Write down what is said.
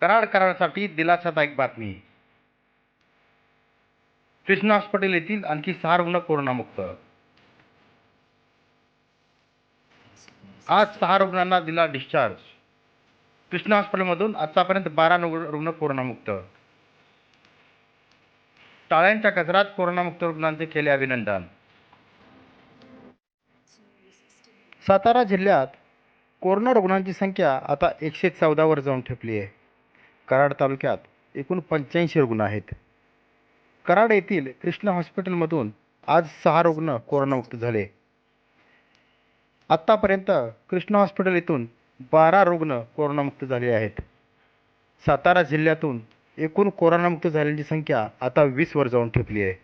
कराडकरांसाठी दिलासादायक बातमी. कृष्णा हॉस्पिटल येथील आणखी सहा रुग्ण कोरोनामुक्त. आज सहा रुग्णांना दिला डिस्चार्ज कृष्णा हॉस्पिटलमधून आतापर्यंत बारा रुग्ण कोरोनामुक्त. टाळ्यांच्या कचरात कोरोनामुक्त रुग्णांचे केले अभिनंदन. सातारा जिल्ह्यात कोरोना रुग्णांची संख्या आता एकशे चौदावर जाऊन ठेपली आहे. कराड तालुक्यात एकूण पंच्याऐंशी रुग्ण आहेत. कराड येथील कृष्णा हॉस्पिटलमधून आज सहा रुग्ण कोरोनामुक्त झाले. आत्तापर्यंत कृष्णा हॉस्पिटल येथून बारा रुग्ण कोरोनामुक्त झाले आहेत. सातारा जिल्ह्यातून एकूण कोरोनामुक्त झालेली संख्या आता वीसवर जाऊन ठेपली आहे.